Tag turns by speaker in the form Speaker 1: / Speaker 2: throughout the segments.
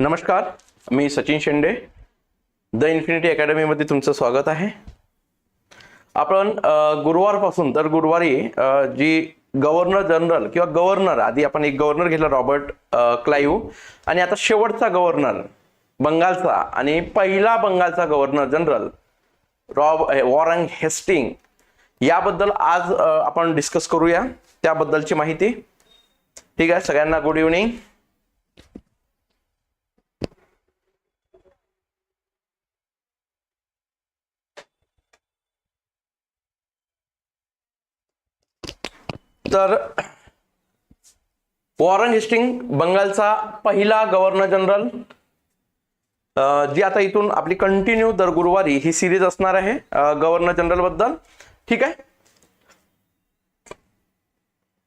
Speaker 1: नमस्कार मी Sachin Shende. The infinity अकॅडमीमध्ये तुमचं स्वागत आहे. आपण गुरुवारपासून तर गुरुवारी जी गव्हर्नर जनरल किंवा गव्हर्नर आधी आपण एक गव्हर्नर घेतला रॉबर्ट क्लाईव क्लाईव्ह आणि आता शेवटचा गव्हर्नर बंगालचा आणि पहिला बंगालचा governor general Rob Warren Hastings. याबद्दल आज आपण डिस्कस करूया त्याबद्दलची माहिती. ठीक आहे सगळ्यांना गुड इव्हनिंग तर वॉरन हिस्टिंग बंगालचा पहिला गव्हर्नर जनरल जी आता इथून आपली कंटिन्यू दर गुरुवारी ही सिरीज असणार आहे गव्हर्नर जनरलबद्दल ठीक आहे?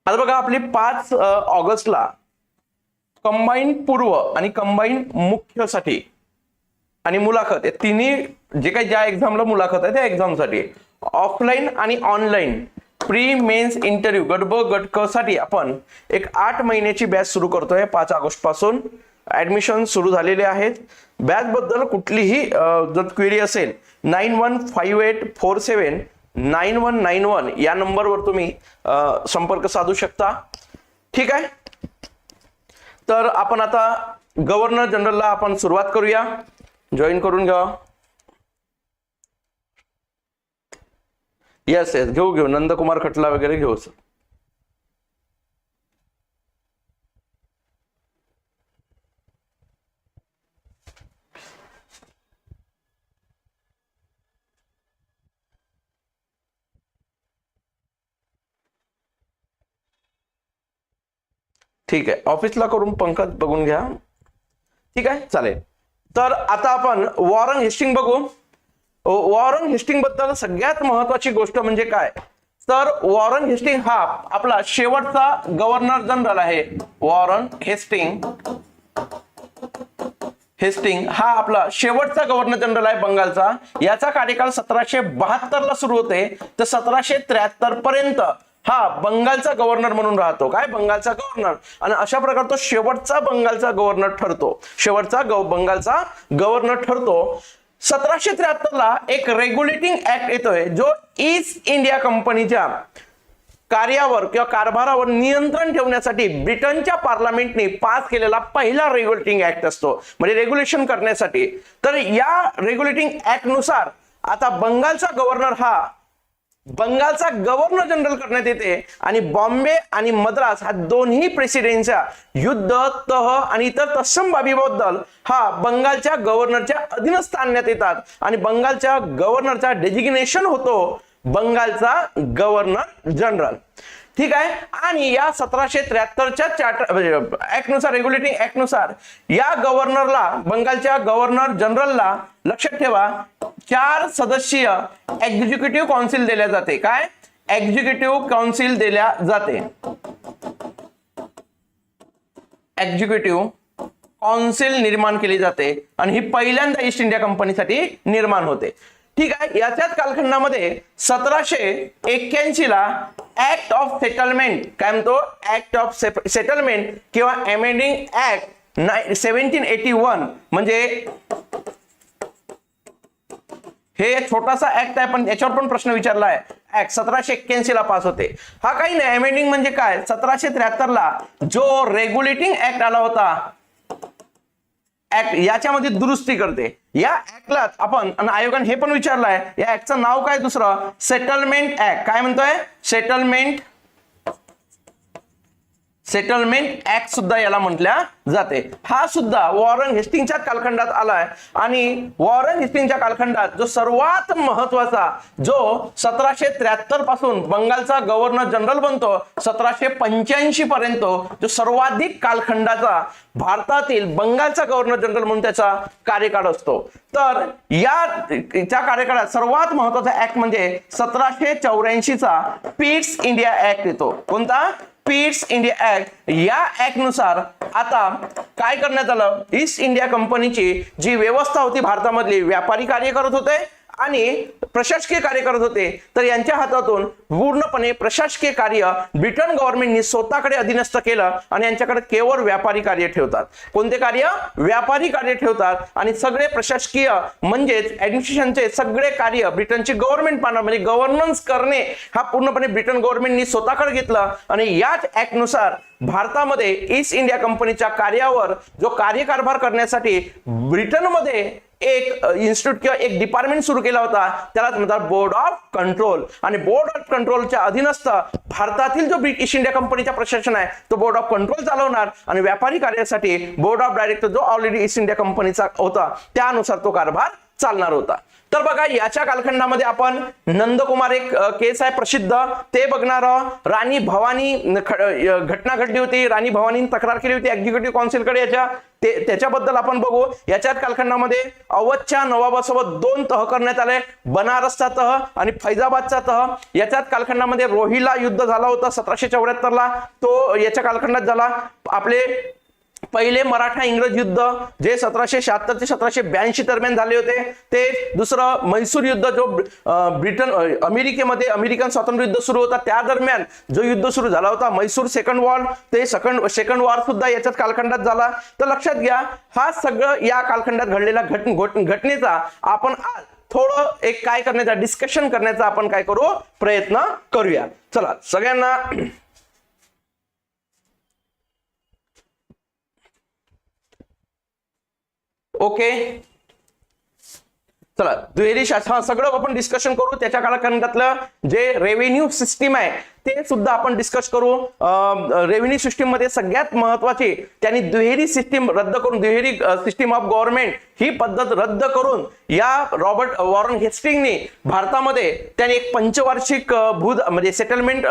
Speaker 1: आता बघा आपली पाच ऑगस्टला कंबाईन पूर्व आणि कंबाईन मुख्यसाठी आणि मुलाखत तिन्ही जे काही ज्या एक्झामला मुलाखत आहे त्या एक्झामसाठी ऑफलाईन आणि ऑनलाईन प्री मेन्स इंटरव्ह्यू गट ब गट क साठी आपण एक आठ महिन्याची बॅच सुरू करतोय पाच ऑगस्टपासून ऍडमिशन सुरू झालेले आहेत. बॅच बद्दल कुठलीही जर क्वेरी असेल nine one five eight four seven nine one nine one या नंबरवर तुम्ही संपर्क साधू शकता. ठीक आहे? तर आपण आता गव्हर्नर जनरलला आपण सुरुवात करूया. जॉईन करून घ्या. येस येस घेऊ घेऊ. नंदकुमार खटला वगैरे घेऊ सर ठीक आहे. ऑफिसला करून पंकज बघून घ्या. ठीक आहे? चालेल. तर आता आपण वॉरन हिस्टिंग बघू. वॉरन हेस्टिंगबद्दल सगळ्यात महत्वाची गोष्ट म्हणजे काय? तर वॉरन हेस्टिंग हा आपला शेवटचा गव्हर्नर जनरल आहे. वॉरन हेस्टिंग हेस्टिंग हा आपला शेवटचा गव्हर्नर जनरल आहे बंगालचा. याचा कार्यकाळ सतराशे बहात्तर ला सुरू होते. तर सतराशे त्र्याहत्तर पर्यंत हा बंगालचा गव्हर्नर म्हणून राहतो. काय? बंगालचा गव्हर्नर. आणि अशा प्रकारे तो शेवटचा बंगालचा गव्हर्नर ठरतो. शेवटचा गव बंगालचा गव्हर्नर ठरतो. सतराशे त्र्याहत्तर ला एक रेग्युलेटिंग ऍक्ट येतोय जो ईस्ट इंडिया कंपनीच्या कार्यावर किंवा कारभारावर नियंत्रण ठेवण्यासाठी ब्रिटनच्या पार्लमेंटने पास केलेला पहिला रेग्युलेटिंग ऍक्ट असतो. म्हणजे रेग्युलेशन करण्यासाठी. तर या रेग्युलेटिंग ऍक्टनुसार आता बंगालचा गव्हर्नर हा बंगालचा गव्हर्नर जनरल करण्यात येते आणि बॉम्बे आणि मद्रास हा दोन्ही प्रेसिडेंटच्या युद्ध तह आणि इतर तत्सम बाबीबद्दल हा बंगालच्या गव्हर्नरच्या अधीनस्थ आणण्यात येतात. आणि बंगालच्या गव्हर्नरचा डेजिग्नेशन होतो बंगालचा गव्हर्नर जनरल ठीक आहे? आणि या सतराशे त्र्याहत्तरच्या चार्टर म्हणजे, ऍक्टनुसार रेग्युलेटिंग ऍक्टनुसार या गव्हर्नरला बंगालच्या गव्हर्नर जनरलला लक्षात ठेवा चार सदस्यीय एक्झिक्युटिव्ह काउन्सिल दिल्या जाते. काय? एक्झिक्युटिव्ह काउन्सिल दिल्या जाते. एक्झिक्युटिव्ह काउन्सिल निर्माण केली जाते. आणि ही पहिल्यांदा ईस्ट इंडिया कंपनीसाठी निर्माण होते. ठीक आहे याच्याच कालखंडामध्ये सतराशे एक्क्याऐंशी ला ऍक्ट ऑफ सेटलमेंट काय म्हणतो? ऍक्ट ऑफ सेटलमेंट किंवा amending act seventeen eighty one म्हणजे हे छोटासा ऍक्ट आहे पण याच्यावर पण प्रश्न विचारला आहे ऍक्ट सतराशे एक्क्याऐंशी ला पास होते. हा काही नाही अमेंडिंग म्हणजे काय? सतराशे त्र्याहत्तर ला जो रेग्युलेटिंग ऍक्ट आला होता ऍक्ट याच्यामध्ये दुरुस्ती करते. या ऍक्टला आपण आणि आयोगाने हे पण विचारलंय या ऍक्टचं नाव काय दुसरं? सेटलमेंट ऍक्ट काय म्हणतोय? सेटलमेंट सेटलमेंट ऍक्ट सुद्धा याला म्हटल्या जाते. हा सुद्धा वॉरन हेस्टिंगच्या कालखंडात आलाय. आणि वॉरन हेस्टिंगच्या कालखंडात जो सर्वात महत्त्वाचा जो सतराशे त्र्याहत्तरपासून बंगालचा गव्हर्नर जनरल बनतो सतराशे पंच्याऐंशी पर्यंत जो सर्वाधिक कालखंडाचा भारतातील बंगालचा गव्हर्नर जनरल म्हणून त्याचा कार्यकाळ असतो. तर या त्या कार्यकाळात सर्वात महत्त्वाचा ऍक्ट म्हणजे सतराशे चौऱ्याऐंशीचा पीट्स इंडिया ऍक्ट येतो. कोणता? पीट्स इंडिया ऍक्ट या ऍक्टनुसार आता काय करण्यात आलं? ईस्ट इंडिया कंपनीची जी व्यवस्था होती भारतामधली व्यापारी कार्य करत होते आणि प्रशासकीय कार्य करत होते. तर यांच्या हातातून पूर्णपणे प्रशासकीय कार्य ब्रिटन गव्हर्नमेंटनी स्वतःकडे अधीनस्थ केलं आणि यांच्याकडे केवळ व्यापारी कार्य ठेवतात. कोणते कार्य? व्यापारी कार्य ठेवतात आणि सगळे प्रशासकीय म्हणजेच ऍडमिनिस्ट्रेशनचे सगळे कार्य ब्रिटनची गव्हर्नमेंट पाहणार म्हणजे गव्हर्नन्स करणे हा पूर्णपणे ब्रिटन गव्हर्नमेंटनी स्वतःकडे घेतलं आणि याच ऍक्टनुसार भारतामध्ये ईस्ट इंडिया कंपनीच्या कार्यावर जो कार्यकारभार करण्यासाठी ब्रिटनमध्ये एक इन्स्टिट्यूट किंवा एक डिपार्टमेंट सुरू केला होता. त्यालाच म्हणतात बोर्ड ऑफ कंट्रोल आणि बोर्ड ऑफ कंट्रोलच्या अधीनस्थ भारतातील जो ब्रिटिश ईस्ट इंडिया कंपनीचा प्रशासन आहे तो बोर्ड ऑफ कंट्रोल चालवणार. आणि व्यापारी कार्यासाठी बोर्ड ऑफ डायरेक्टर जो ऑलरेडी ईस्ट इंडिया कंपनीचा होता त्यानुसार तो कारभार चालणार होता. तर बघा याच्या कालखंडामध्ये आपण नंदकुमार एक केस आहे प्रसिद्ध. ते बघणार आहोत राणी भवानी घटना घडली होती. राणी भवानी तक्रार केली होती. एक्झिक्युटिव्ह काउन्सिलकडे याच्या ते त्याच्याबद्दल आपण बघू. याच्यात कालखंडामध्ये अवधच्या नवाबासोबत दोन तह करण्यात आले. बनारसचा तह आणि फैजाबादचा तह. याच्यात कालखंडामध्ये रोहिला युद्ध झाला होता सतराशे चौऱ्याहत्तर ला तो याच्या कालखंडात झाला. आपले पहिले मराठा इंग्रज युद्ध जे सतराशे शहात्तर ते सतराशे ब्याऐंशी दरम्यान झाले होते ते दुसरं म्हैसूर युद्ध जो ब्रिटन अमेरिकेमध्ये अमेरिकन स्वातंत्र्य युद्ध सुरू होता त्या दरम्यान जो युद्ध सुरू झाला होता मैसूर सेकंड वॉर ते सेकंड सेकंड वॉर सुद्धा याच्यात कालखंडात झाला. तर लक्षात घ्या हा सगळं या कालखंडात घडलेला घट घट- घटनेचा आपण थोडं एक काय करण्याचा डिस्कशन करण्याचा आपण काय करू प्रयत्न करूया. चला सगळ्यांना ओके? चला दुहेरी शासन सगळं आपण डिस्कशन करू. त्याच्या कालखंडातलं जे रेव्हेन्यू सिस्टीम आहे ते सुद्धा आपण डिस्कस करू. रेव्हेन्यू सिस्टीममध्ये सगळ्यात महत्त्वाचे त्यांनी दुहेरी सिस्टीम रद्द करून दुहेरी सिस्टीम ऑफ गव्हर्नमेंट ही पद्धत रद्द करून या रॉबर्ट वॉरन हेस्टिंगने भारतामध्ये त्यांनी एक पंचवार्षिक भूत म्हणजे सेटलमेंट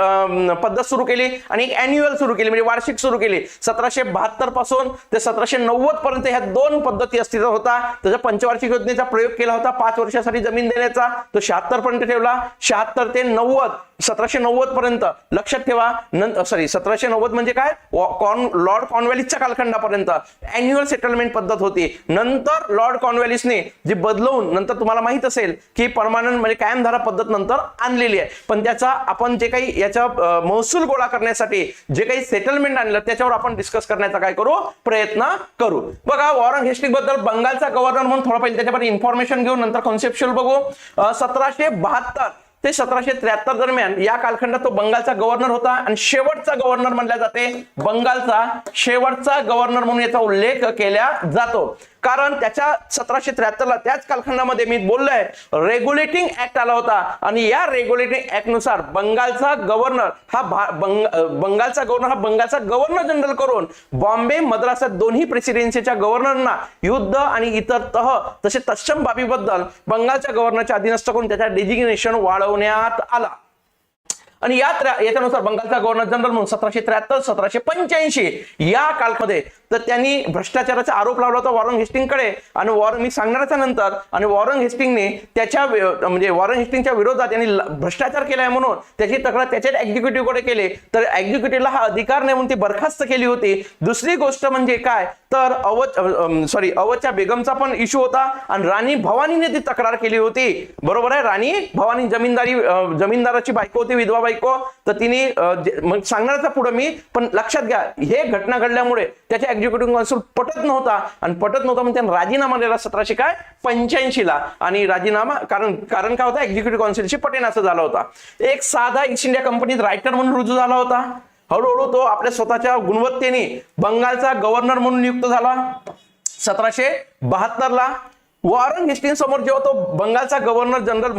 Speaker 1: पद्धत सुरू केली आणि एक अॅन्युअल सुरू केली म्हणजे वार्षिक सुरू केली. सतराशे बहात्तरपासून ते सतराशे नव्वद पर्यंत ह्या दोन पद्धती अस्तित्वात होता. त्याचा पंचवार्षिक योजनेचा प्रयोग केला होता. पाच वर्षासाठी जमीन देण्याचा तो शहात्तर पर्यंत ठेवला. शहात्तर ते नव्वद सतराशे नव्वद पर्यंत लक्षात ठेवा. सॉरी सतराशे नव्वद म्हणजे काय? कॉर्न लॉर्ड कॉर्नवॅलिसच्या कालखंडापर्यंत. अॅन्युअल सेटलमेंट पद्धत होती. नंतर लॉर्ड कॉर्नवॅलिसने जी बदलवून नंतर तुम्हाला माहीत असेल की परमानंट म्हणजे कायमधारा पद्धत नंतर आणलेली आहे. पण त्याचा आपण जे काही याच्या महसूल गोळा करण्यासाठी जे काही सेटलमेंट आणलं त्याच्यावर आपण डिस्कस करण्याचा काय करू? प्रयत्न करू. बघा वॉरन हेस्टिंगबद्दल बंगालचा गव्हर्नर म्हणून थोडा पहिले त्याच्यावर इन्फॉर्मेशन घेऊन नंतर कॉन्सेप्च्युअल बघू. सतराशे बहात्तर ते सतराशे त्र्याहत्तर दरम्यान या कालखंडात तो बंगालचा गव्हर्नर होता आणि शेवटचा गव्हर्नर म्हणल्या जाते. बंगालचा शेवटचा गव्हर्नर म्हणून याचा उल्लेख केला जातो. कारण त्याच्या सतराशे त्र्याहत्तरला त्याच कालखंडामध्ये मी बोललोय रेग्युलेटिंग ऍक्ट आला होता. आणि या रेग्युलेटिंग ऍक्टनुसार बंगालचा गव्हर्नर हा बंग- बंगालचा गव्हर्नर हा बंगालचा गव्हर्नर जनरल करून बॉम्बे मद्रास दोन्ही प्रेसिडेन्सीच्या गव्हर्नरना युद्ध आणि इतर तह तसे तत्सम बाबीबद्दल बंगालच्या गव्हर्नरच्या अधीनस्थ करून त्याचा डेजिग्नेशन वाढवण्यात आला. आणि या त्र्या- याच्यानुसार बंगालचा गव्हर्नर जनरल म्हणून सतराशे त्र्याहत्तर सतराशे पंच्याऐंशी या कालमध्ये तर त्यांनी भ्रष्टाचाराचा आरोप लावला होता वॉरन हेस्टिंगकडे. आणि वॉरन मी सांगणारच्या नंतर आणि वॉरन हेस्टिंगने त्याच्या म्हणजे वॉरन हेस्टिंगच्या विरोधात त्यांनी भ्रष्टाचार भ्रष्टाचार केलाय म्हणून त्याची तक्रार त्याच्याच एक्झिक्युटिव्हकडे केली. तर एक्झिक्युटिव्हला हा अधिकार नाही म्हणून ती बरखास्त केली होती. दुसरी गोष्ट म्हणजे काय? तर अवध सॉरी अवधच्या बेगमचा पण इश्यू होता आणि राणी भवानीने ती तक्रार केली होती. बरोबर आहे? राणी भवानी जमीनदारी जमीनदाराची बायको होती विधवा बायको. तर तिने अं, मग सांगणारचा पुढे मी पण लक्षात घ्या हे घटना घडल्यामुळे त्याच्या एक्झिक्युटिव्ह काउन्सिल पटत नव्हता. आणि पटत नव्हता म्हणून त्यांनी राजीनामा दिला सतराशे काय? पंच्याऐंशीला. आणि राजीनामा कारण कारण काय होता? एक्झिक्युटिव्ह काउन्सिलशी पटेन असं झाला होता. एक साधा ईस्ट इंडिया कंपनीत रायटर म्हणून रुजू झाला होता. हळूहळू तो आपल्या स्वतःच्या गुणवत्तेने बंगालचा गव्हर्नर म्हणून नियुक्त झाला. सतराशे बहात्तरला. वॉरन हेस्टिंग समोर जेव्हा तो बंगालचा गव्हर्नर जनरल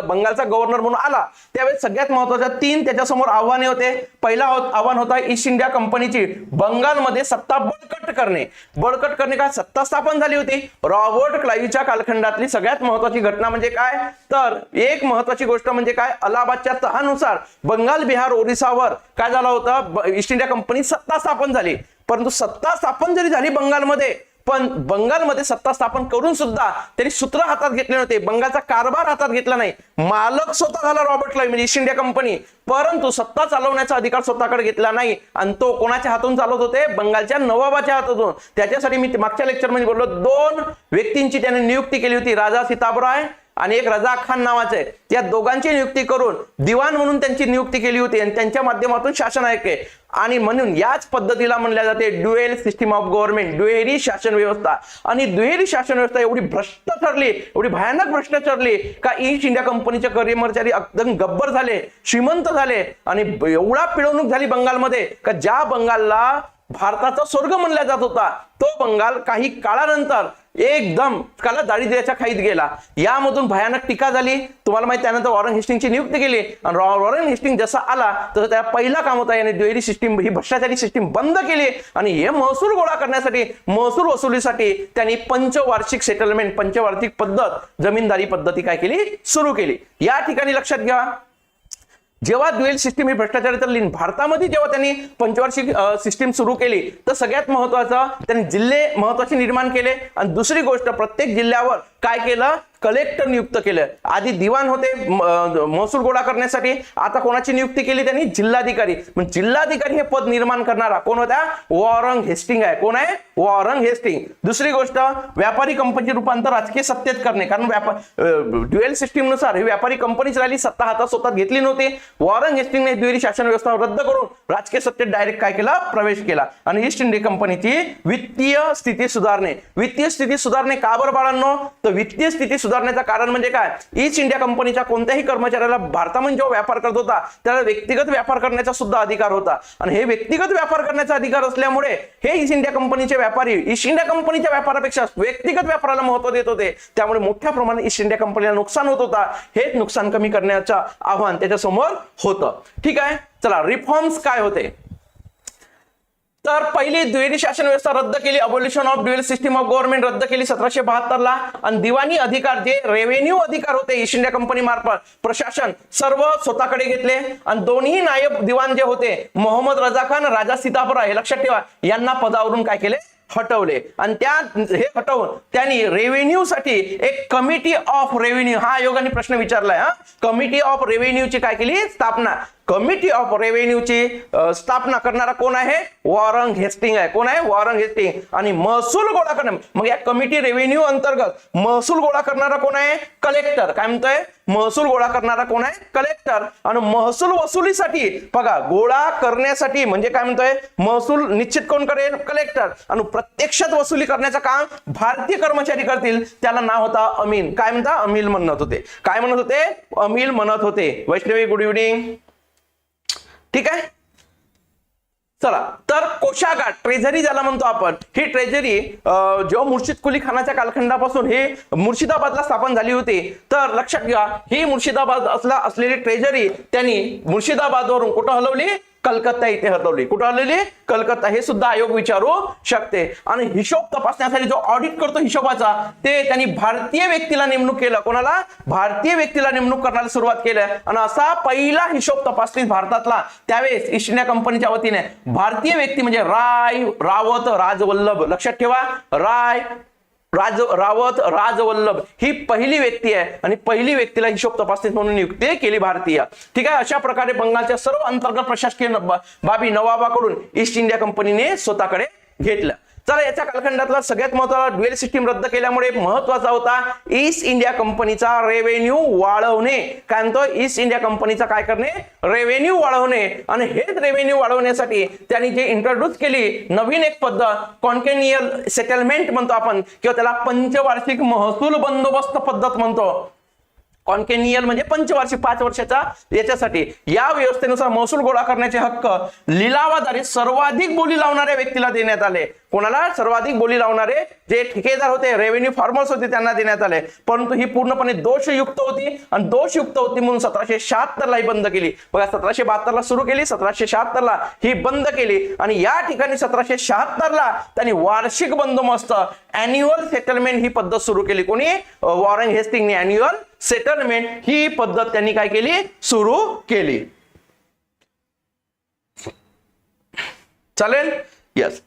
Speaker 1: बंगालचा गव्हर्नर म्हणून आला त्यावेळेस सगळ्यात महत्त्वाच्या तीन त्याच्यासमोर आव्हाने होते. पहिला हो- आव्हान होता ईस्ट इंडिया कंपनीची बंगालमध्ये सत्ता बळकट करणे. बळकट करणे काय सत्ता स्थापन झाली होती. रॉबर्ट क्लाईव्हच्या कालखंडातली सगळ्यात महत्वाची घटना म्हणजे काय? तर एक महत्वाची गोष्ट म्हणजे काय? अलाहाबादच्या तहानुसार बंगाल बिहार ओरिसावर काय झालं होतं? ईस्ट इंडिया कंपनी सत्ता स्थापन झाली. परंतु सत्ता स्थापन जरी झाली बंगालमध्ये पण बंगालमध्ये सत्ता स्थापन करून सुद्धा त्यांनी सूत्र हातात घेतले नव्हते बंगालचा कारभार हातात घेतला नाही. मालक स्वतः झाला रॉबर्ट क्लाइव म्हणजे ईस्ट इंडिया कंपनी परंतु सत्ता चालवण्याचा अधिकार स्वतःकडे घेतला नाही. आणि तो कोणाच्या हातून चालवत होते? बंगालच्या नवाबाच्या हातातून. त्याच्यासाठी मी मागच्या लेक्चरमध्ये बोललो दोन व्यक्तींची त्याने नियुक्ती केली होती. राजा सीताबराय आणि एक रजा खान नावाचे या दोघांची नियुक्ती करून दिवाण म्हणून त्यांची नियुक्ती केली होती आणि त्यांच्या माध्यमातून शासन ऐके आणि म्हणून याच पद्धतीला म्हणल्या जाते ड्युएल सिस्टीम ऑफ गव्हर्नमेंट दुहेरी शासन व्यवस्था. आणि दुहेरी शासन व्यवस्था एवढी भ्रष्ट ठरली एवढी भयानक भ्रष्ट ठरली का ईस्ट इंडिया कंपनीच्या कर्मचारी एकदम गब्बर झाले श्रीमंत झाले आणि एवढा पिळवणूक झाली बंगालमध्ये का ज्या बंगालला भारताचा स्वर्ग म्हणला जात होता. तो बंगाल काही काळानंतर एकदम काला दारिद्र्याच्या खाईत गेला. यामधून भयानक टीका झाली. तुम्हाला माहिती त्यानंतर वॉरन हेस्टिंगची नियुक्ती केली. आणि वॉरन हेस्टिंग जसा आला तसं त्या पहिला काम होता. याने दुहेरी सिस्टीम ही भ्रष्टाचारी सिस्टीम बंद केली. आणि हे महसूल गोळा करण्यासाठी महसूल वसुलीसाठी त्यांनी पंचवार्षिक सेटलमेंट पंचवार्षिक पद्धत जमीनदारी पद्धती काय केली? सुरू केली. या ठिकाणी लक्षात घ्या. जेव्हा ड्युएल सिस्टीम ही भ्रष्टाचार चालली भारतामध्ये जेव्हा त्यांनी पंचवार्षिक सिस्टीम सुरू केली तर सगळ्यात महत्वाचं त्यांनी जिल्हे महत्त्वाचे निर्माण केले. आणि दुसरी गोष्ट प्रत्येक जिल्ह्यावर काय केलं? कलेक्टर नियुक्त केलं. आधी दिवाण होते महसूल गोळा करण्यासाठी. आता कोणाची नियुक्ती केली त्यांनी? जिल्हाधिकारी. मग जिल्हाधिकारी हे पद निर्माण करणारा कोण होता? वॉरंग हेस्टिंग आहे. कोण आहे? Warren Hastings. दुसरी गोष्ट व्यापारी कंपनीचे रूपांतर राजकीय सत्तेत करणे. कारण व्यापार ड्युएल सिस्टीमनुसार ही व्यापारी कंपनीच राहिली. सत्ता हातात स्वतः घेतली नव्हती. वॉरंग हेस्टिंगने दुहेरी शासन व्यवस्था रद्द करून राजकीय सत्तेत डायरेक्ट काय केला? प्रवेश केला. आणि ईस्ट इंडिया कंपनीची वित्तीय स्थिती सुधारणे. वित्तीय स्थिती सुधारणे का बरं बाळांनो? तर वित्तीय स्थिती सुधारण्याचं कारण म्हणजे काय? ईस्ट इंडिया कंपनीच्या कोणत्याही कर्मचाऱ्याला भारतामध्ये जेव्हा व्यापार करत होता त्याला व्यक्तिगत व्यापार करण्याचा सुद्धा अधिकार होता. आणि हे व्यक्तिगत व्यापार करण्याचा अधिकार असल्यामुळे हे ईस्ट इंडिया कंपनीचे व्यापारी ईस्ट इंडिया कंपनीच्या व्यापारापेक्षा व्यक्तिगत व्यापाराला महत्त्व देत होते. त्यामुळे मोठ्या प्रमाणात ईस्ट इंडिया कंपनीला नुकसान होत होता. हेच नुकसान कमी करण्याचं आव्हान त्याच्यासमोर होतं. ठीक आहे? चला रिफॉर्म्स काय होते? तर पहिली दुहेरी शासन व्यवस्था रद्द केली. Abolition of dual system of government रद्द केली सतराशे बहात्तर ला आणि दिवाणी अधिकार जे रेव्हेन्यू अधिकार होते ईस्ट इंडिया कंपनी मार्फत प्रशासन सर्व स्वतःकडे घेतले. आणि दोन्ही नायब दिवाण जे होते मोहम्मद रजा खान राजा सीतापुरा हे लक्षात ठेवा यांना पदावरून काय केले? हटवले. आणि त्या हे हटवून त्यांनी रेव्हेन्यू साठी एक कमिटी ऑफ रेव्हेन्यू हा आयोगाने प्रश्न विचारलाय हा. कमिटी ऑफ रेव्हेन्यूची काय केली? स्थापना. कमिटी ऑफ रेव्हेन्यूची स्थापना करणारा कोण आहे? वॉरंग हेस्टिंग आहे. कोण आहे? Warren Hastings. आणि महसूल गोळा करणं. मग या कमिटी रेव्हेन्यू अंतर्गत महसूल गोळा करणारा कोण आहे? कलेक्टर. काय म्हणतोय? महसूल गोळा करणारा कोण आहे? कलेक्टर. आणि महसूल वसुलीसाठी बघा गोळा करण्यासाठी म्हणजे काय म्हणतोय? महसूल निश्चित कोण करेल? कलेक्टर. आणि प्रत्यक्षात वसुली करण्याचं काम भारतीय कर्मचारी करतील. त्याला नाव होता अमीन. काय म्हणता? अमील म्हणत होते. काय म्हणत होते? अमील म्हणत होते. वैष्णवी गुड इव्हनिंग ठीक आहे? चला तर कोशागार ट्रेझरी ज्याला म्हणतो आपण ही ट्रेझरी जेव्हा मुर्शिद कुली खानाच्या कालखंडापासून हे मुर्शिदाबादला स्थापन झाली होती तर लक्षात घ्या ही मुर्शिदाबाद असला असलेली ट्रेझरी त्यांनी मुर्शिदाबादवरून कुठं हलवली? कलकत्ता इथे हरवली. कुठं आलेली कलकत्ता. हे सुद्धा आयोग विचारू शकते. आणि हिशोब तपासण्यासाठी जो ऑडिट करतो हिशोबाचा ते त्यांनी भारतीय व्यक्तीला नेमणूक केलं. कोणाला? भारतीय व्यक्तीला नेमणूक करण्याला सुरुवात केलं. आणि असा पहिला हिशोब तपासणी भारतातला त्यावेळेस ईस्ट इंडिया कंपनीच्या वतीने. भारतीय व्यक्ती म्हणजे राय रावत राजवल्लभ. लक्षात ठेवा. राय राज रावत राजवल्लभ ही पहिली व्यक्ती आहे आणि पहिली व्यक्तीला हिशोब तपासणी म्हणून नियुक्ती केली भारतीय. ठीक आहे? अशा प्रकारे बंगालच्या सर्व अंतर्गत प्रशासकीय बाबी नवाबाकडून ईस्ट इंडिया कंपनीने स्वतःकडे घेतलं. चला याच्या कालखंडातला सगळ्यात महत्त्वाचा ड्युएल सिस्टीम रद्द केल्यामुळे महत्त्वाचा होता ईस्ट इंडिया कंपनीचा रेव्हेन्यू वाढवणे. काय म्हणतो? ईस्ट इंडिया कंपनीचा काय करणे? रेव्हेन्यू वाढवणे. आणि हेच रेव्हेन्यू वाढवण्यासाठी त्यांनी जे इंट्रोड्यूस केली नवीन एक पद्धत कॉन्केनियल सेटलमेंट म्हणतो आपण किंवा त्याला पंचवार्षिक महसूल बंदोबस्त पद्धत म्हणतो. कॉन्केनियल म्हणजे पंचवार्षिक पाच वर्षाचा याच्यासाठी. या व्यवस्थेनुसार महसूल गोळा करण्याचे हक्क लिलावाद्वारे सर्वाधिक बोली लावणाऱ्या व्यक्तीला देण्यात आले. कोणाला? सर्वाधिक बोली लावणारे जे ठेकेदार होते रेव्हेन्यू फार्मर्स होते त्यांना देण्यात आले. परंतु ही पूर्णपणे दोषयुक्त होती आणि दोषयुक्त होती म्हणून सतराशे शहात्तर ला ही बंद केली. बघा सतराशे बहात्तर ला सुरू केली सतराशे शहात्तर ला ही बंद केली आणि या ठिकाणी सतराशे शहात्तर ला त्यांनी वार्षिक बंदोबस्त अॅन्युअल सेटलमेंट ही पद्धत सुरू केली. कोणी? वॉरन हेस्टिंगने अॅन्युअल सेटलमेंट ही पद्धत त्यांनी काय केली? सुरू केली. चालेल? येस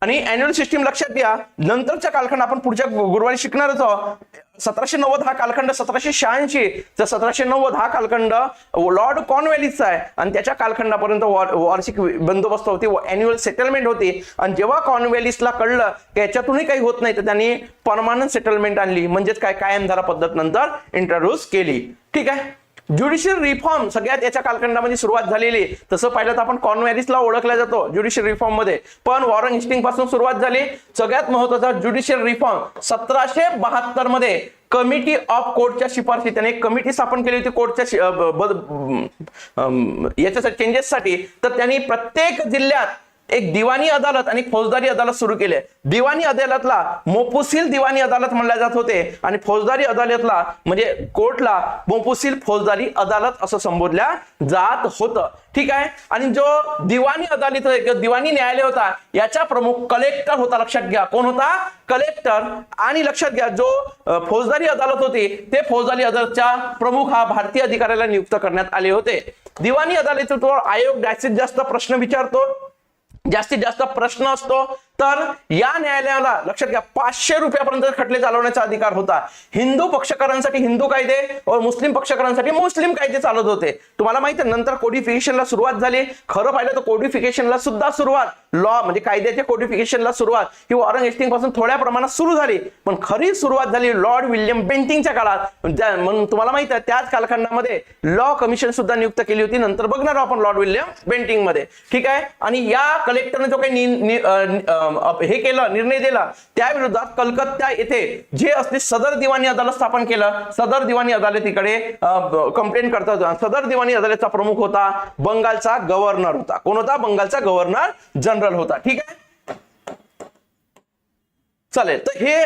Speaker 1: आणि अॅन्युअल सिस्टीम लक्षात घ्या. नंतरच्या कालखंड आपण पुढच्या गुरुवारी शिकणारच आहोत. सतराशे नव्वद हा कालखंड सतराशे शहाऐंशी. तर सतराशे नव्वद हा कालखंड लॉर्ड कॉर्नवेलिसचा आहे. आणि त्याच्या कालखंडापर्यंत वार्षिक बंदोबस्त होती. अॅन्युअल सेटलमेंट होती. आणि जेव्हा कॉर्नवॅलिसला कळलं की याच्यातूनही काही होत नाही तर त्यांनी परमानंट सेटलमेंट आणली. म्हणजेच काय कायमधारा पद्धत नंतर इंट्रोड्यूस केली. ठीक आहे? ज्युडिशियल रिफॉर्म सगळ्यात याच्या कालखंडामध्ये सुरुवात झालेली तसं पाहिलं तर आपण कॉन्व्हॅरिसला ओळखला जातो ज्युडिशियल रिफॉर्ममध्ये. पण वॉरन हिस्टिंगपासून सुरुवात झाली. सगळ्यात महत्त्वाचा ज्युडिशियल रिफॉर्म सतराशे बहात्तरमध्ये कमिटी ऑफ कोर्टच्या शिफारशी त्याने एक कमिटी स्थापन केली होती कोर्टच्या याच्यासाठी चेंजेससाठी तर त्यांनी प्रत्येक जिल्ह्यात एक दिवाणी अदालत आणि फौजदारी अदालत सुरू केले. दिवाणी अदालतला मोपुसील दिवाणी अदालत म्हणल्या जात होते आणि फौजदारी अदालतला म्हणजे कोर्टला मोपुसील फौजदारी अदालत असं संबोधल्या जात होतं. ठीक आहे? आणि जो दिवाणी अदालत दिवाणी न्यायालय होता याचा प्रमुख कलेक्टर होता लक्षात घ्या. कोण होता? कलेक्टर. आणि लक्षात घ्या जो फौजदारी अदालत होती ते फौजदारी अदालतच्या प्रमुख हा भारतीय अधिकाऱ्याला नियुक्त करण्यात आले होते. दिवाणी अदालतीवर आयोग जास्तीत जास्त प्रश्न विचारतो. जास्तीत जास्त प्रश्न असतो. तर या न्यायालयाला लक्षात घ्या पाचशे रुपयापर्यंत खटले चालवण्याचा अधिकार होता. हिंदू पक्षकारांसाठी हिंदू कायदे व मुस्लिम पक्षकारांसाठी मुस्लिम कायदे चालत होते. तुम्हाला माहिती आहे नंतर कोडिफिकेशनला सुरुवात झाली. खरं पाहिलं तर कोडिफिकेशनला सुद्धा सुरुवात. लॉ म्हणजे कायद्याच्या कोडिफिकेशनला सुरुवात. ही वॉरंग एस्टिंगपासून थोड्या प्रमाणात सुरू झाली. पण खरी सुरुवात झाली लॉर्ड विल्यम बेंटिंगच्या काळात. म्हणून तुम्हाला माहिती आहे त्याच कालखंडामध्ये लॉ कमिशन सुद्धा नियुक्त केली होती. नंतर बघणार आपण लॉर्ड विल्यम बेंटिंगमध्ये ठीक आहे? आणि या कलेक्टरने जो काही नि- हे केलं निर्णय दिला. त्या विरोधात कलकत्ता येथे जे असते सदर दिवाणी अदालत स्थापन केलं. सदर दिवाणी अदालतीकडे कंप्लेंट करता सदर दिवाणी अदालतचा प्रमुख होता बंगालचा गव्हर्नर होता. कोण होता? बंगालचा गव्हर्नर जनरल होता. ठीक आहे? चालेल. तर हे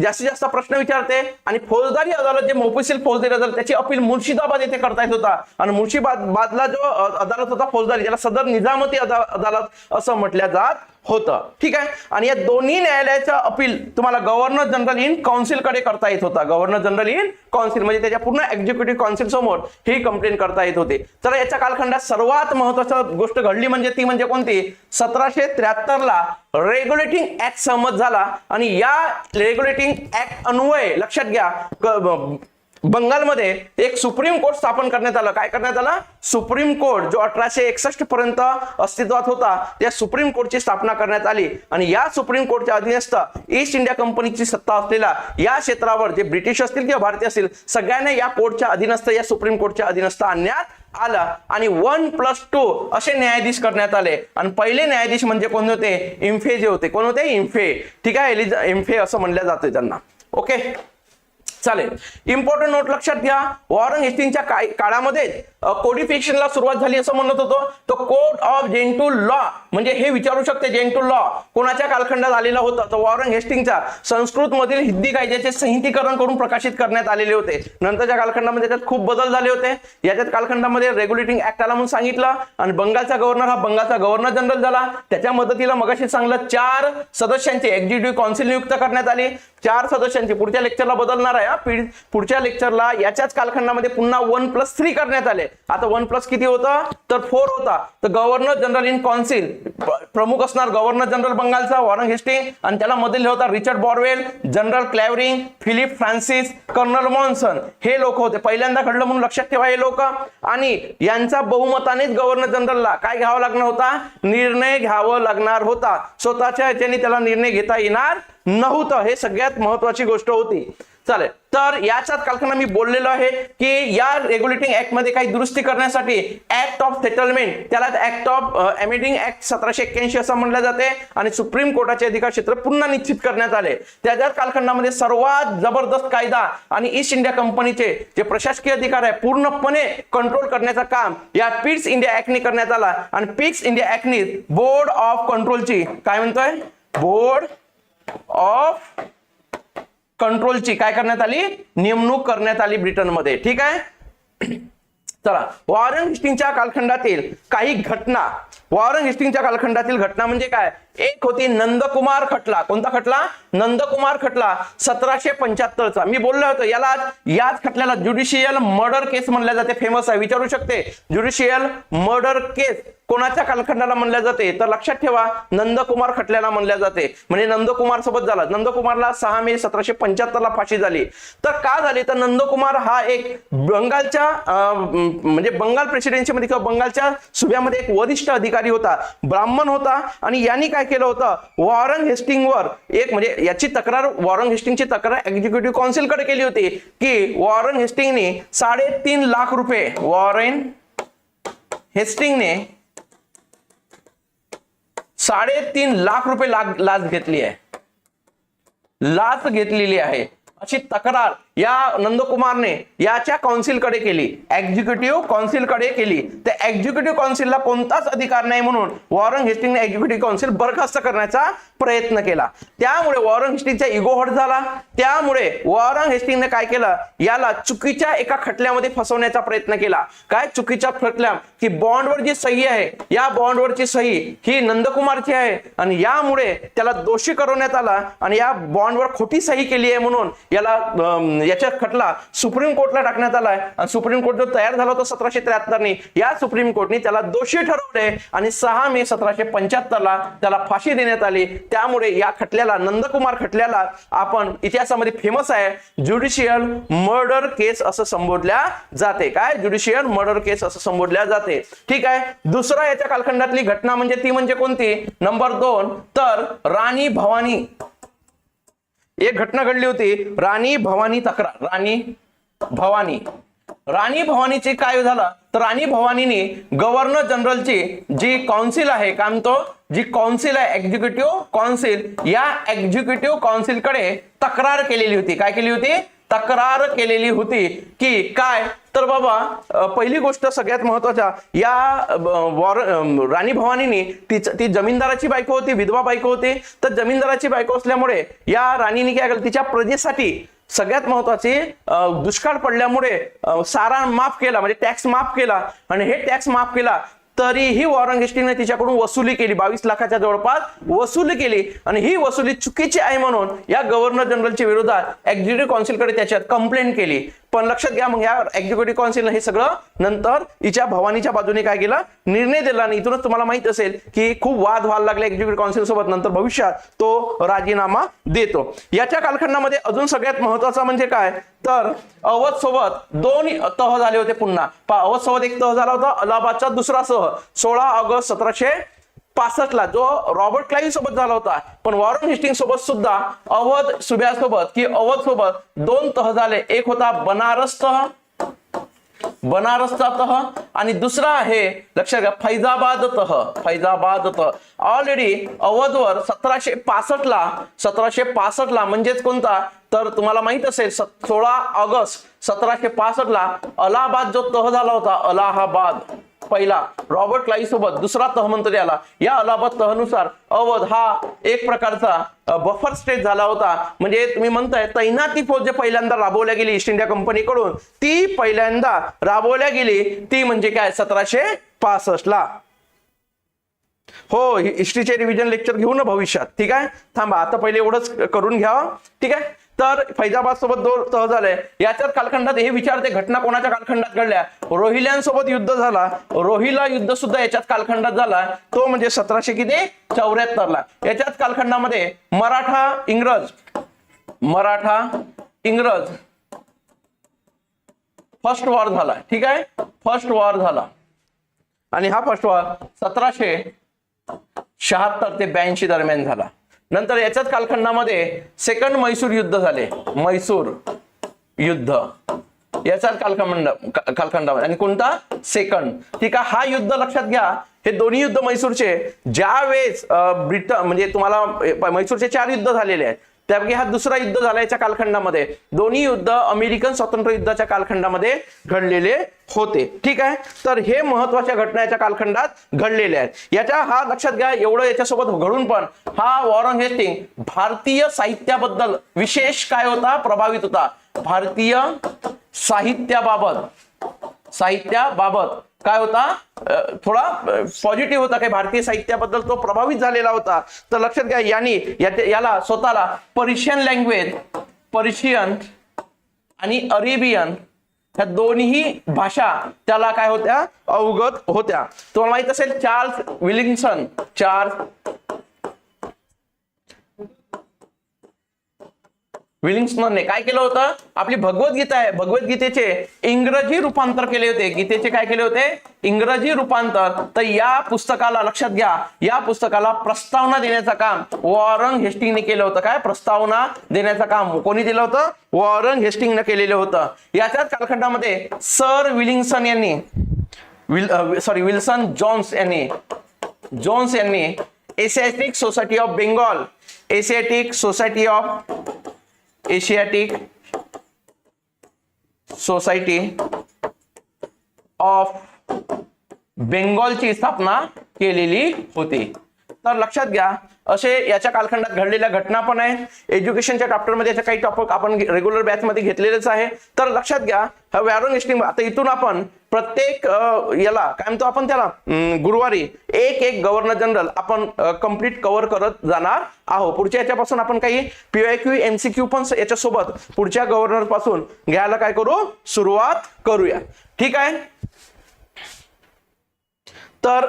Speaker 1: जास्तीत जास्त प्रश्न विचारते आणि फौजदारी अदालत जे मोफिसिल फौजदारी अदालत त्याची अपील मुर्शिदाबाद येथे करता येत होता. आणि मुर्शिदाबादला जो अदालत होता फौजदारी त्याला सदर निजामती अदा- अदालत असं म्हटलं जात होतं. ठीक आहे? आणि या दोन्ही न्यायालयाचा अपील तुम्हाला गव्हर्नर जनरल इन काउन्सिलकडे करता येत होता. गव्हर्नर जनरल इन काउन्सिल म्हणजे त्याच्या पूर्ण एक्झिक्युटिव्ह काउन्सिल समोर ही कंप्लेंट करता येत होती. तर याच्या कालखंडात सर्वात महत्वाची गोष्ट घडली म्हणजे ती म्हणजे कोणती? सतराशे त्र्याहत्तरला रेग्युलेटिंग ऍक्ट सहमत झाला. आणि या रेग्युलेटिंग ऍक्ट अन्वये लक्षात घ्या बंगालमध्ये एक सुप्रीम कोर्ट स्थापन करण्यात आलं. काय करण्यात आलं? सुप्रीम कोर्ट जो अठराशे एकसष्ट पर्यंत अस्तित्वात होता त्या सुप्रीम कोर्टची स्थापना करण्यात आली. आणि या सुप्रीम कोर्टच्या अधीनस्थ ईस्ट इंडिया कंपनीची सत्ता असलेल्या या क्षेत्रावर जे ब्रिटिश असतील किंवा भारतीय असतील सगळ्यांना या कोर्टच्या अधीनस्थ या सुप्रीम कोर्टच्या अधीनस्थ आणण्यात आला. आणि वन प्लस टू असे न्यायाधीश करण्यात आले. आणि पहिले न्यायाधीश म्हणजे कोण होते? इम्फे जे होते. कोण होते? इम्फे. ठीक आहे एलिझा इम्फे असं म्हणलं जातं त्यांना. ओके? चालेल. इम्पॉर्टंट नोट लक्षात घ्या. वॉरन हेस्टिंगच्या काय- काळामध्ये कोडिफिकेशनला सुरुवात झाली असं म्हणत होतो. तर कोड ऑफ जेंटू लॉ म्हणजे हे विचारू शकते जेंटू लॉ कोणाच्या कालखंडात आलेला होता? तर वॉरन हेस्टिंगचा संस्कृत मधील हिंदी कायद्याचे संहितीकरण करून प्रकाशित करण्यात आलेले होते. नंतरच्या कालखंडामध्ये त्यात खूप बदल झाले होते. याच्यात कालखंडामध्ये रेग्युलेटिंग ऍक्ट आला म्हणून सांगितलं. आणि बंगालचा गव्हर्नर हा बंगालचा गव्हर्नर जनरल झाला. त्याच्या मदतीला मगाशी सांगलं चार सदस्यांची एक्झिक्युटिव्ह कौन्सिल नियुक्त करण्यात आली. चार सदस्यांची पुढच्या लेक्चरला बदलणार आहे. या पुढच्या लेक्चरला याच्याच कालखंडामध्ये पुन्हा वन प्लस थ्री करण्यात आले. आता वन प्लस किती होतं? तर फोर होता. तर गव्हर्नर जनरल इन कौन्सिल प्रमुख असणार गव्हर्नर जनरल बंगालचा वॉरन हेस्टिंग आणि त्याला मधील होता Richard Barwell general Clavering Philip Francis colonel Monson. हे लोक होते. पहिल्यांदा घडलं म्हणून लक्षात ठेवा हे लोक. आणि यांचा बहुमतानेच गव्हर्नर जनरलला काय घ्यावा लागणार होता? निर्णय घ्यावा लागणार होता. स्वतःच्या ह्याच्याने त्याला निर्णय घेता येणार नव्हतं. हे सगळ्यात महत्वाची गोष्ट होती. चालेल. तर याच्यात कालखंड मी बोललेलो आहे की या रेग्युलेटिंग ऍक्टमध्ये काही दुरुस्ती करण्यासाठी ऍक्ट ऑफ सेटलमेंट त्याला ऍक्ट ऑफ अमेडिंग ऍक्ट सतराशे एक्क्याऐंशी असं म्हणलं जाते आणि सुप्रीम कोर्टाचे अधिकार क्षेत्र पुन्हा निश्चित करण्यात आले. त्याच्यात कालखंडामध्ये सर्वात जबरदस्त कायदा आणि ईस्ट इंडिया कंपनीचे जे प्रशासकीय अधिकार आहे पूर्णपणे कंट्रोल करण्याचं काम या पिट्स इंडिया ऍक्टने करण्यात आला. आणि पिट्स इंडिया ऍक्टने बोर्ड ऑफ कंट्रोलची काय म्हणतोय? बोर्ड ऑफ कंट्रोलची. काय करण्यात आली? नेमणूक करण्यात आली ब्रिटनमध्ये. ठीक आहे? चला. वॉरन हिस्टिंगच्या कालखंडातील काही घटना वॉरन हिस्टिंगच्या कालखंडातील घटना म्हणजे काय? एक होती नंदकुमार खटला. कोणता खटला? नंदकुमार खटला सतराशे पंच्याहत्तरचा. मी बोललो होतो याला याच खटल्याला ज्युडिशियल मर्डर केस म्हणल्या जाते. फेमस आहे विचारू शकते. ज्युडिशियल मर्डर केस कोणाच्या कालखंडाला म्हणल्या जाते? तर लक्षात ठेवा नंदकुमार खटल्याला म्हणल्या जाते. म्हणजे नंदकुमार सोबत झाला. नंदकुमारला सहा मे सतराशे पंच्याहत्तरला फाशी झाली. तर का झाली? तर नंदकुमार हा एक बंगालच्या म्हणजे बंगाल प्रेसिडेन्सीमध्ये किंवा बंगालच्या सुभ्यामध्ये एक वरिष्ठ अधिकारी होता ब्राह्मण होता आणि यांनी काय केलं होतं? वॉरन हेस्टिंगवर एक म्हणजे याची तक्रार वॉरन हेस्टिंगची तक्रार एक्झिक्युटिव्ह काउन्सिलकडे केली होती की वॉरन हेस्टिंगने साडेतीन लाख रुपये वॉरेन हेस्टिंगने साडेतीन लाख रुपये लाच घेतली आहे. लाच घेतलेली आहे. अशी तक्रार या नंदकुमारने याच्या कौन्सिलकडे केली. एक्झिक्युटिव्ह कौन्सिलकडे केली. त्या एक्झिक्युटिव्ह काउन्सिलला कोणताच अधिकार नाही म्हणून वॉरन हेस्टिंगने एक्झिक्युटिव्ह कौन्सिल बरखास्त करण्याचा प्रयत्न केला. त्यामुळे वॉरन हेस्टिंगचा इगो हट झाला. त्यामुळे वॉरन हेस्टिंगने काय केलं? याला चुकीच्या एका खटल्यामध्ये फसवण्याचा प्रयत्न केला. काय? चुकीच्या खटल्या की बॉन्डवर जी सही आहे या बॉन्डवरची सही ही नंदकुमारची आहे. आणि यामुळे त्याला दोषी करवण्यात आला आणि या बॉन्डवर खोटी सही केली आहे म्हणून याला याच्या खटला सुप्रीम कोर्टला टाकण्यात आलाय. आणि सुप्रीम कोर्ट जो तयार झाला होता सतराशे त्र्याहत्तरनी या सुप्रीम कोर्टने त्याला दोषी ठरवले आणि सहा मे सतराशे पंच्याहत्तरला त्याला फाशी देण्यात आली. त्यामुळे या खटल्याला नंदकुमार खटल्याला आपण इतिहासामध्ये फेमस आहे. ज्युडिशियल मर्डर केस असं संबोधल्या जाते. काय? ज्युडिशियल मर्डर केस असं संबोधल्या जाते. ठीक आहे? दुसरा याच्या कालखंडातली घटना म्हणजे ती म्हणजे कोणती? नंबर दोन तर राणी भवानी. एक घटना घडली होती. राणी भवानी तक्रार राणी भवानी. राणी भवानीचे काय झालं? तर राणी भवानीने गव्हर्नर जनरलची जी काउन्सिल आहे काय म्हणतो? जी काउन्सिल आहे एक्झिक्युटिव्ह काउन्सिल या एक्झिक्युटिव्ह काउन्सिलकडे तक्रार केलेली होती. काय केली होती? तक्रार केलेली होती की काय? तर बाबा पहिली गोष्ट सगळ्यात महत्त्वाच्या या वॉर राणी भवानीने तिच ती जमीनदाराची बायको होती विधवा बायको होती. तर जमीनदाराची बायको असल्यामुळे या राणीने काय केलं तिच्या प्रजेसाठी सगळ्यात महत्वाची दुष्काळ पडल्यामुळे सारा माफ केला म्हणजे टॅक्स माफ केला. आणि हे टॅक्स माफ केला तरीही वॉरंगेस्टीने तिच्याकडून वसुली केली. बावीस लाखाच्या जवळपास वसुली केली. आणि ही वसुली चुकीची आहे म्हणून या गव्हर्नर जनरलच्या विरोधात एक्झिक्युटिव्ह काउन्सिलकडे त्याच्यात कंप्लेंट केली. पण लक्षात घ्या मग या एक्झिक्युटिव्ह काउन्सिलने हे सगळं नंतर हिच्या भवानीच्या बाजूने काय केलं? निर्णय दिला आणि इथूनच तुम्हाला माहीत असेल की खूप वाद व्हायला लागले एक्झिक्युटिव्ह काउन्सिल सोबत. नंतर भविष्यात तो राजीनामा देतो. याच्या कालखंडामध्ये अजून सगळ्यात महत्त्वाचा म्हणजे काय? तर अवध सोबत दोन तह झाले होते पुन्हा. अवध सोबत एक तह झाला होता अलाहाबादचा दुसरा सह सोळा ऑगस्ट सतराशे पासष्टला जो रॉबर्ट क्लाईव्ह सोबत झाला होता पण वॉरन हिस्टिंग सोबत सुद्धा अवध सुभ्यासोबत की अवध सोबत दोन तह झाले एक होता बनारस तह बनारसचा तह आणि दुसरा आहे लक्षात घ्या फैजाबाद तह फैजाबाद तह ऑलरेडी अवधवर सतराशे पासष्ट ला सतराशे पासष्ट ला म्हणजेच कोणता? तर तुम्हाला माहीत असेल सोळा ऑगस्ट सतराशे पासष्ट ला अलाहाबाद जो तह झाला होता अलाहाबाद. पहिला रॉबर्ट क्लाई सोबत दुसरा तह म्हणतो या अलाहाबाद तहनुसार अवध हा एक प्रकारचा बफर स्टेट झाला होता. म्हणजे तुम्ही म्हणताय तैनाती फौज जे पहिल्यांदा राबवल्या गेली ईस्ट इंडिया कंपनीकडून ती पहिल्यांदा राबवल्या गेली ती म्हणजे काय? सतराशे पासष्ट ला. हो हिस्ट्रीचे रिव्हिजन लेक्चर घेऊ ना भविष्यात. ठीक आहे? थांबा आता पहिले एवढंच करून घ्या. ठीक आहे? तर फैजाबाद सोबत दोन तह झाले. याच्यात कालखंडात हे विचारते घटना कोणाच्या कालखंडात घडल्या? रोहिल्यांसोबत युद्ध झाला. रोहिला युद्ध सुद्धा याच्यात कालखंडात झाला. तो म्हणजे सतराशे किती? चौऱ्याहत्तर ला याच्याच कालखंडामध्ये मराठा इंग्रज मराठा इंग्रज फर्स्ट वॉर झाला. ठीक आहे? फर्स्ट वॉर झाला. आणि हा फर्स्ट वॉर सतराशे शहात्तर ते ब्याऐंशी दरम्यान झाला. नंतर याच्याच कालखंडामध्ये सेकंड मैसूर युद्ध झाले. मैसूर युद्ध. याचाच कालखंड कालखंडामध्ये. आणि कोणता? सेकंड ठीक आहे हा युद्ध लक्षात घ्या. हे दोन्ही युद्ध मैसूरचे ज्या वेळेस ब्रिटन म्हणजे तुम्हाला म्हैसूरचे मैसूरचे चार युद्ध झालेले आहेत. त्यापैकी हा दुसरा युद्ध झाला याच्या कालखंडामध्ये. दोन्ही युद्ध अमेरिकन स्वातंत्र्य युद्धाच्या कालखंडामध्ये घडलेले होते. ठीक आहे? तर हे महत्त्वाच्या घटना याच्या कालखंडात घडलेल्या आहेत. याच्या हा लक्षात घ्या एवढं याच्यासोबत घडून पण हा वॉरन हेस्टिंग भारतीय साहित्याबद्दल विशेष काय होता? प्रभावित होता. भारतीय साहित्याबाबत. साहित्याबाबत. काय होता? थोडा पॉझिटिव्ह होता काही भारतीय साहित्याबद्दल तो प्रभावित झालेला होता. तर लक्षात घ्या यांनी याला स्वतःला पर्शियन लँग्वेज पर्शियन आणि अरेबियन ह्या दोन्ही भाषा त्याला काय होत्या? अवगत होत्या. तुम्हाला माहीत असेल चार्ल्स विलिंग्सन चार्ल्स विलिंग्सनने काय केलं होतं? आपली भगवद्गीता आहे. भगवद्गीतेचे इंग्रजी रूपांतर केले होते. गीतेचे काय केले होते? इंग्रजी रूपांतर. तर या पुस्तकाला लक्षात घ्या. या पुस्तकाला प्रस्तावना देण्याचं काम वॉरन हेस्टिंगने केलं होतं. काय? प्रस्तावना देण्याचं काम कोणी दिलं होतं? वॉरन हेस्टिंगने केलेलं होतं. याच्याच कालखंडामध्ये सर विलिंग्सन यांनी विल सॉरी विल्सन जॉन्स यांनी जोन्स यांनी Asiatic society of Bengal Asiatic society of Asiatic society of बेंगॉलची स्थापना केलेली होती. तर लक्षात घ्या असे याच्या कालखंडात घडलेल्या घटना पण आहेत. एज्युकेशनच्या चॅप्टरमध्ये याच्या काही टॉपिक आपण रेग्युलर बॅचमध्ये घेतलेलेच आहे. तर लक्षात घ्या हा वॅरोन एस्टिंग आता इथून आपण प्रत्येक याला काय म्हणतो आपण त्याला? गुरुवारी एक एक गव्हर्नर जनरल आपण कंप्लीट कव्हर करत जाणार आहोत. पुढच्या याच्यापासून आपण काही पीआयक्यू एमसीक्यू पण याच्यासोबत पुढच्या गव्हर्नरपासून घ्यायला काय करू? सुरुवात करूया. ठीक आहे? तर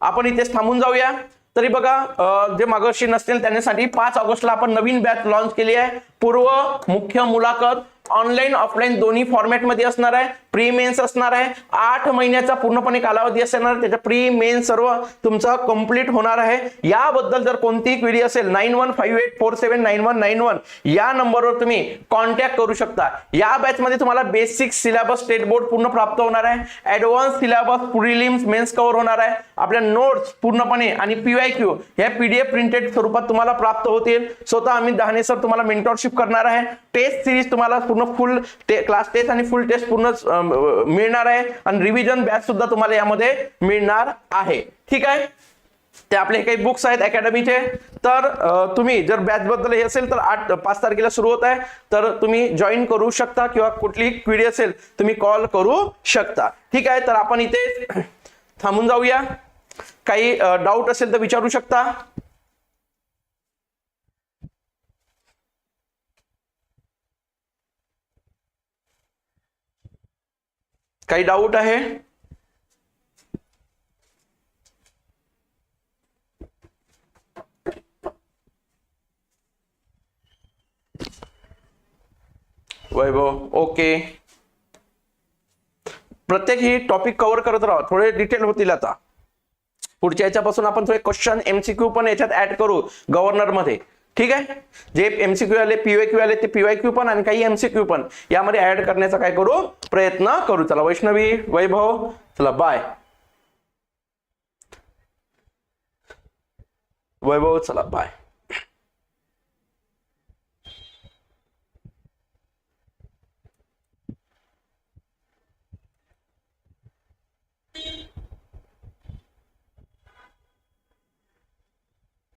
Speaker 1: आपण इथेच थांबून जाऊया. तरी बघा जे मागर्षी नसतील त्यांच्यासाठी पाच ऑगस्टला आपण नवीन बॅच लॉन्च केली आहे. पूर्व मुख्य मुलाखत ऑनलाईन ऑफलाईन दोन्ही फॉर्मॅटमध्ये असणार आहे. प्री मेन्स असणार आहे. आठ महिन्याचा पूर्णपणे कालावधी असणार त्याच्या प्री मेन सर्व तुमचं कंप्लीट होणार आहे. याबद्दल जर कोणतीही क्विडी असेल nine one five eight four seven nine one nine one या नंबरवर तुम्ही कॉन्टॅक्ट करू शकता. या बॅचमध्ये तुम्हाला बेसिक सिलेबस स्टेट बोर्ड पूर्ण प्राप्त होणार आहे. Advance syllabus prelims mains cover होणार आहे. आपल्या नोट्स पूर्णपणे आणि पीवायक्यू ह्या पीडीएफ प्रिंटेड स्वरूपात तुम्हाला प्राप्त होतील. स्वतः आम्ही दहाने सर तुम्हाला मेंटॉरशिप करणार आहे. टेस्ट सिरीज तुम्हाला पूर्ण फुल क्लास टेस्ट आणि फुल टेस्ट पूर्ण मिळणार आहे. आणि रिव्हिजन बॅच सुद्धा तुम्हाला यामध्ये मिळणार आहे. ठीक आहे? ते आपले काही बुक्स आहेत अकॅडमीचे तर तुम्ही जर बॅच बद्दल हे असेल तर आठ पाच तारखेला सुरू होत आहे. तर तुम्ही जॉईन करू शकता किंवा कुठली क्विडी असेल तुम्ही कॉल करू शकता. ठीक आहे? तर आपण इथे थांबून जाऊया. काही डाऊट असेल तर विचारू शकता. काही डाऊट आहे? वैभव ओके प्रत्येक ही टॉपिक कव्हर करत राहा. थोडे डिटेल होतील आता. पुढच्या याच्यापासून आपण थोडे क्वेश्चन एमसीक्यू पण याच्यात ऍड करू. गव्हर्नरमध्ये. ठीक आहे? जे एमसीक्यू आले पीवायक्यू आले ते पीवायक्यू पण आणि काही एमसीक्यू पण. यामध्ये ऍड करण्याचा काय करू? प्रयत्न करू. चला वैष्णवी वैभव चला बाय वैभव चला बाय